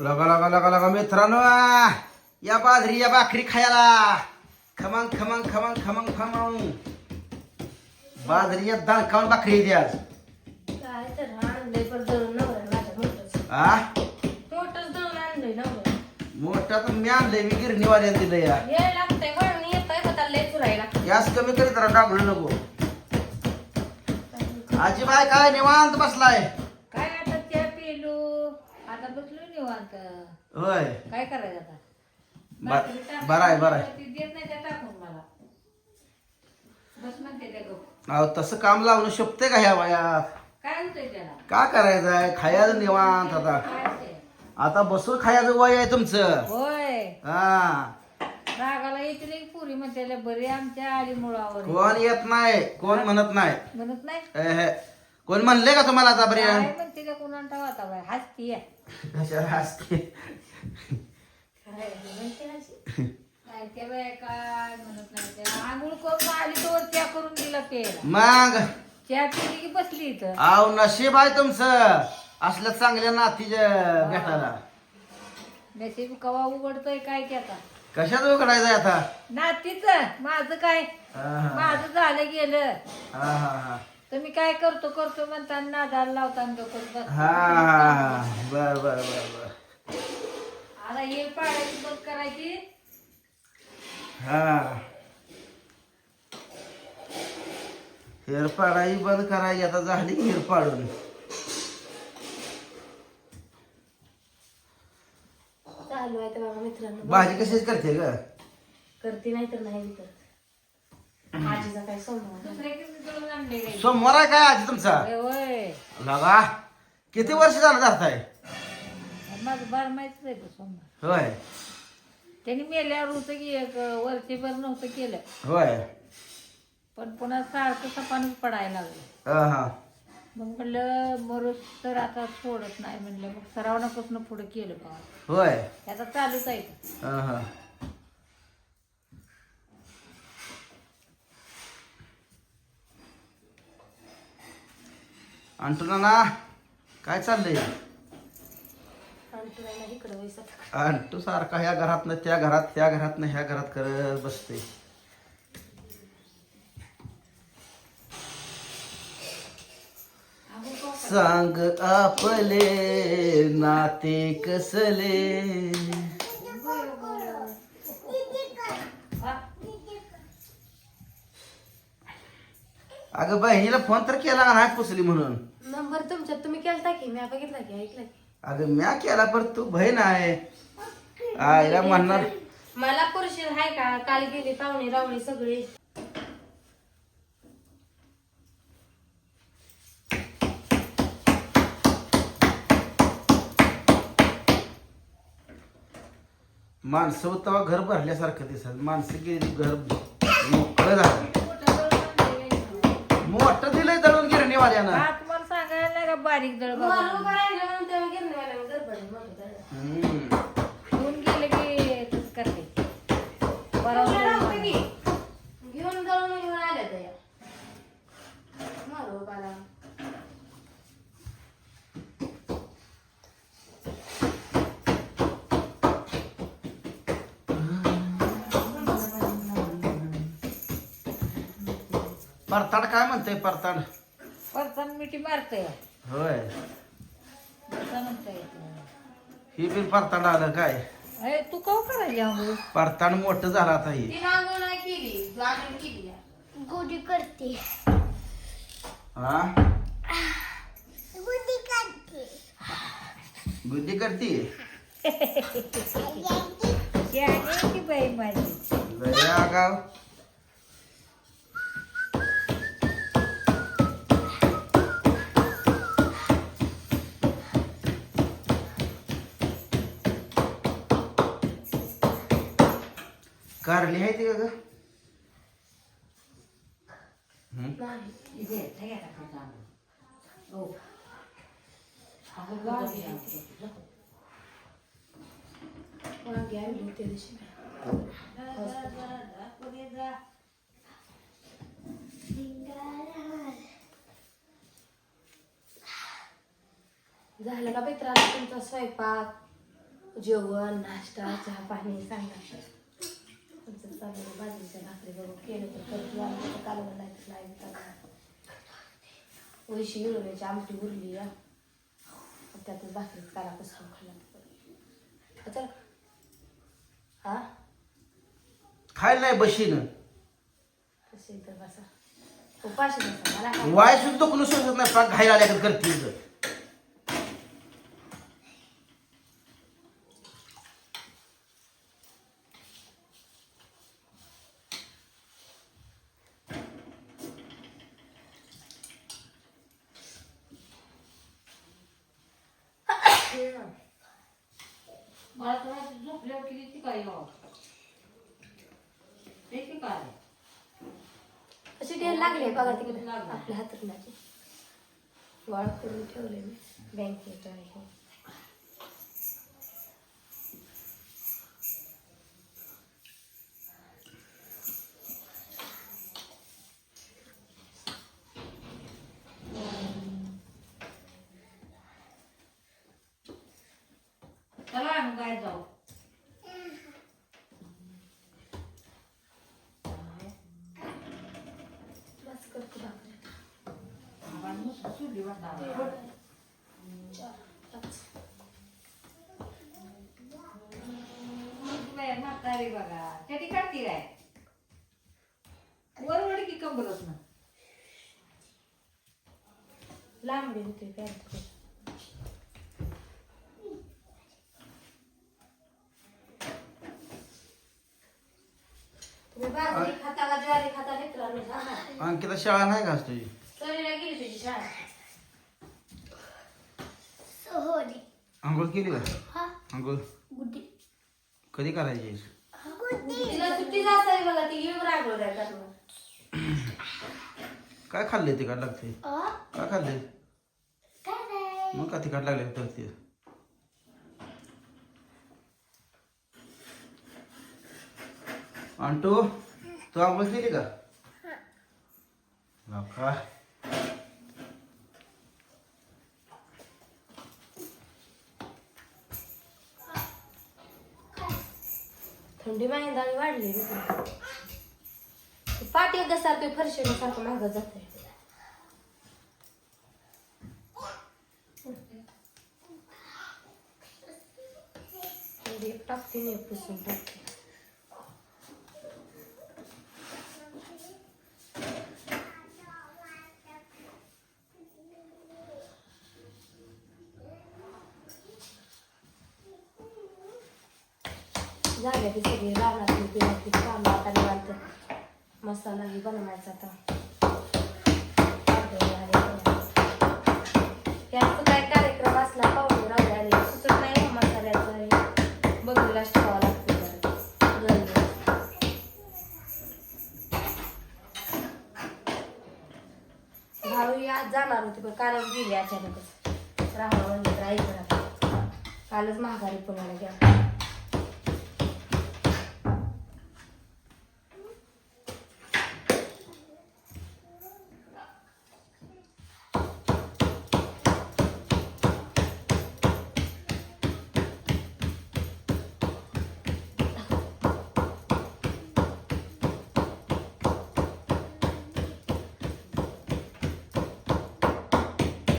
लगा लगा लगा लगा मित्रांनो या बाजरी या भाकरी खायला. खमंग खमंग खमंग खमंग खमंग. बाजरी या दणकावून भाकरी येते आज. काय तर आणलंय पण दळून नवऱ्याला माझ्या मोठंच. आ मोठंच दळून आणलंय नवऱ्याला मोठा तर मी आणलंय मी गिरणीवाल्याने दिलं या. ये लागतंय म्हणून येतंय का त्याला लय चुरायला गॅस कमी करीत राहा डाबळू नको. आजी बाय काय निवांत बसलाय? निवांत. होय. काय करायचं आता? बर- बरं आहे बरं आहे. ती देत नाही त्या टाकून मला. बस म्हणते त्या गप. अहो तसं काम लावणं शोभते का ह्या वयात? काय होतंय त्याला? का करायचंय? खायचं निवांत आता. काय ते? आता बसून खायचं वय आहे तुमचं. होय. हा. रागाला येतील एक पुरी म्हणते बरी आमच्या आली मुळावर कोण येत नाही कोण म्हणत नाही. म्हणत नाही. कोण म्हणले का तुम्हाला काय आतापर्यंत म्हणते त्या कोणाला वाता बाय हसती आहे. हसते काय म्हणते हसी? काय त्या बाया काय म्हणत नाही त्या. आंघोळ करून आली तर त्या करून दिला प्यायला मग? चहा पिली की बसली इथं. आव नशीब आहे तुमचं. असल्या चांगल्या नातीच्या भेटायला. नशीब कवा उघडतोय काय की आता? कशात उघडायचंय आता? नातीच. माझं काय? हा, हा. माझं झालं गेलं. हा हा हा. तुम्ही काय करतो करतो म्हणता नादाला लावता आणि डोकं बस हा बर बर बर बर. आता हे पाडायची बंद करायची. हा. हेर पाडाही बंद करायची आता झाली हेर पाडून चालू आहे तर मित्रांनो. भाजी कशीच करते ग? करते नाही तर नाही करत. आजीचा काय सोमवार आहे काय आजी तुमचा? होय, लगा किती वर्ष झालं धरताय? माझं बार माहितीच आहे सोमवार. होय. त्यांनी मेल्यावर होतं की एक वरचेभर नव्हतं केलं. होय. पण पुन्हा सारखं सपानच पडायला लागलं. हा हा. मग म्हणलं मरूस तर आता सोडत नाही. म्हणलं मग सरावणापासून पुढे केलं बा होय. आता चालूच आहे. हा. अंटुना ना काय चाललंय? अंटू सारखा ह्या घरातनं त्या घरात त्या घरातनं ह्या घरात करत बसते. सांग आपले नाते कसले? अगं बहिणीला फोन तर केला नाही पुसली म्हणून. नंबर तुमच्यात तुम्ही केलता की? मी बघितला की ऐकला की. अगं म्या केला पण तू बहीण आहे. आईला म्हणणार. मला पुरुष आहे का? काल गेली पाहुणे रावणे सगळे. माणसं तेव्हा घर भरल्यासारखं दिसत. माणसं गेली घर मोकळं झालं मोठं दिलंय दळून हा तुम्हाला सांगायला नाही का बारीक दळ. हम्म. घेऊन गेले की तसं करते? घेऊन जाऊन घेऊन आल्या त्या. परताड काय म्हणते परताड? परतान मिठी मारतय. होय. म्हणतंय ही बी परताड आलं काय? अरे तू काव करायला आंघोळ? परताड मोठं झालं आता ही. ती नांगून नाही केली लागून केली गुडी करते. हा गुडी करते. बुद्धी करते? की बाई माझी? लय आगाव. जा, जा, जा, पुढे जा. झालं का मित्रांनो तुमचा स्वयंपाक? जेवण नाश्ता चहा पाणी सांगा. चालू बाजरीच्या भाकरी केलं तर लागलं तर कालवण नाही तर नाही चाललं. वैशी हिरव्याची आमटी उरली या. त्यातच भाकरीच काला पुस्तक खाल्ला चल. हा? खायला नाही बशीनं. तसे तर बसा. उपाशी बसा मला वाय सुद्धा कोणी सोसत नाही घायला आल्या मला वाटतं झोपल्यावर किती काय ते काय अशी ढेर लागले बघा तिकडे. आपल्या माझी वाळ करून ठेवले मी. बँकेत आहे चला आम्ही काय जाऊ बस करते भाकरी आम्हाला नुसतं चुली वाटावं. चार म्हातारी बघा. त्याची काढती काय? वरवड की कंबरच ना लांबडी होते पॅन्ट तुम्ही बाजरी खाता का ज्वारी खाता मित्रांनो सांगा अंकिता शाळा नाही का आज तुझी? चरीला गेली तुझी शाळा. सोहरी आंघोळ केली का? हा. आंघोळ गुड्डी. कधी करायची? तिला सुट्टी असावी बघा ती येऊन रागवल्या करणार काय खाल्ले तिखट लागते? अ? काय खाल्ले काय नाही. मग का तिखट लागले तर ते? अंटू? तू आंघोळ केली का? बापा थंडी माहिंदाळी वाढली पाठ एकदा सारखे फरशीने सारखं मागं जाते टाकते नाही पुसून टाकते. झाल्या की सगळी रानातली पिण्यातली कामं आता निवांत. मसालाही बनवायचा आता. पापड आणि याचं काय कार्यक्रम असला पाहुणे राहिले आले सुचत नाही हो मसाल्याचं हे बघूलाच ठेवावं लागतं जरा. घरी. भाऊ आज जाणार होती पण कालच गेली अचानकच. राहा म्हणजे तर ऐकणार कालच महागारी पुण्याला गेला